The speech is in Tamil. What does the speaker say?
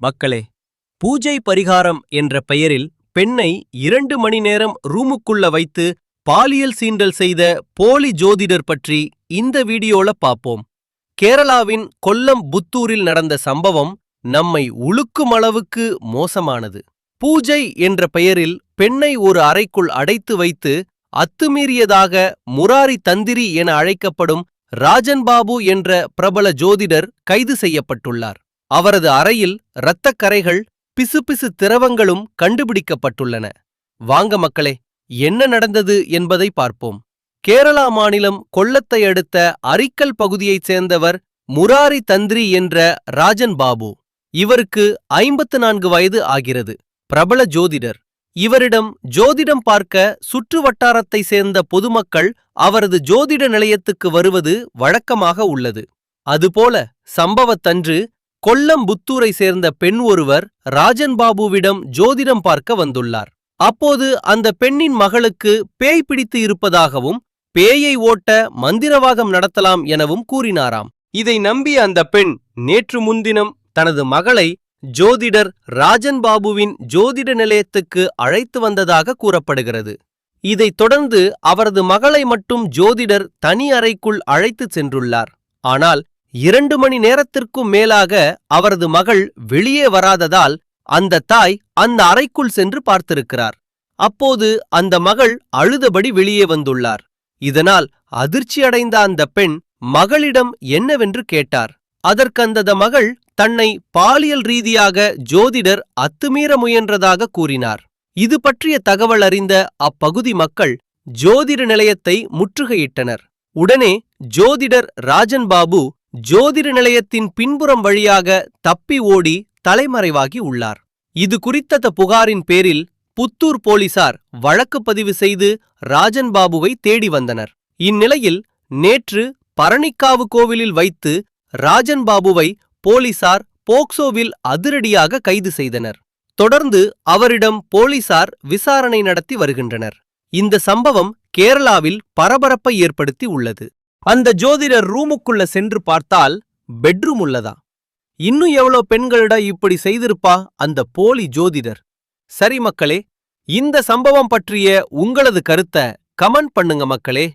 மக்களே பூஜை பரிகாரம் என்ற பெயரில் பெண்ணை இரண்டு மணி நேரம் ரூமுக்குள்ள வைத்து பாலியல் சீண்டல் செய்த போலி ஜோதிடர் பற்றி இந்த வீடியோல பாப்போம். கேரளாவின் கொல்லம் புத்தூரில் நடந்த சம்பவம் நம்மை உழுக்கும் அளவுக்கு மோசமானது. பூஜை என்ற பெயரில் பெண்ணை ஒரு அறைக்குள் அடைத்து வைத்து அத்துமீறியதாக முராரி தந்திரி என அழைக்கப்படும் ராஜன் பாபு என்ற பிரபல ஜோதிடர் கைது செய்யப்பட்டுள்ளார். அவரது அறையில் இரத்தக் கரைகள் பிசுபிசு திரவங்களும் கண்டுபிடிக்கப்பட்டுள்ளன. வாங்க மக்களே என்ன நடந்தது என்பதை பார்ப்போம். கேரளா மாநிலம் கொல்லத்தை அடுத்த அரிக்கல் பகுதியைச் சேர்ந்தவர் முராரி தந்திரி என்ற ராஜன் பாபு. இவருக்கு ஐம்பத்து நான்கு வயது ஆகிறது. பிரபல ஜோதிடர். இவரிடம் ஜோதிடம் பார்க்க சுற்று வட்டாரத்தை சேர்ந்த பொதுமக்கள் அவரது ஜோதிட நிலையத்துக்கு வருவது வழக்கமாக உள்ளது. அதுபோல சம்பவத்தன்று கொல்லம் புத்தூரை சேர்ந்த பெண் ஒருவர் ராஜன் பாபுவிடம் ஜோதிடம் பார்க்க வந்துள்ளார். அப்போது அந்த பெண்ணின் மகளுக்கு பேய் பிடித்து இருப்பதாகவும் பேயை ஓட்ட மந்திரவாகம் நடத்தலாம் எனவும் கூறினாராம். இதை நம்பிய அந்த பெண் நேற்று முன்தினம் தனது மகளை ஜோதிடர் ராஜன் பாபுவின் ஜோதிட நிலையத்துக்கு அழைத்து வந்ததாக கூறப்படுகிறது. இதைத் தொடர்ந்து அவரது மகளை மட்டும் ஜோதிடர் தனி அறைக்குள் அழைத்துச் சென்றுள்ளார். ஆனால் இரண்டு மணி நேரத்திற்கும் மேலாக அவரது மகள் வெளியே வராததால் அந்த தாய் அந்த அறைக்குள் சென்று பார்த்திருக்கிறார். அப்போது அந்த மகள் அழுதபடி வெளியே வந்துள்ளார். இதனால் அதிர்ச்சியடைந்த அந்த பெண் மகளிடம் என்னவென்று கேட்டார். அதற்கந்தத மகள் தன்னை பாலியல் ரீதியாக ஜோதிடர் அத்துமீற முயன்றதாக கூறினார். இது பற்றிய தகவல் அறிந்த அப்பகுதி மக்கள் ஜோதிட நிலையத்தை முற்றுகையிட்டனர். உடனே ஜோதிடர் ராஜன் பாபு ஜோதிட நிலையத்தின் பின்புறம் வழியாக தப்பி ஓடி தலைமறைவாகி உள்ளார். இது குறித்த புகாரின் பேரில் புத்தூர் போலீசார் வழக்கு பதிவு செய்து ராஜன் பாபுவை தேடி வந்தனர். இந்நிலையில் நேற்று பரணிக்காவு கோவிலில் வைத்து ராஜன் பாபுவை போலீசார் போக்சோவில் அதிரடியாக கைது செய்தனர். தொடர்ந்து அவரிடம் போலீசார் விசாரணை நடத்தி வருகின்றனர். இந்த சம்பவம் கேரளாவில் பரபரப்பை ஏற்படுத்தி உள்ளது. அந்த ஜோதிடர் ரூமுக்குள்ள சென்று பார்த்தால் பெட்ரூம் உள்ளதா? இன்னும் எவ்வளோ பெண்களிட இப்படி செய்திருப்பா அந்த போலி ஜோதிடர்? சரி மக்களே இந்த சம்பவம் பற்றிய உங்களது கருத்த கமெண்ட் பண்ணுங்க மக்களே.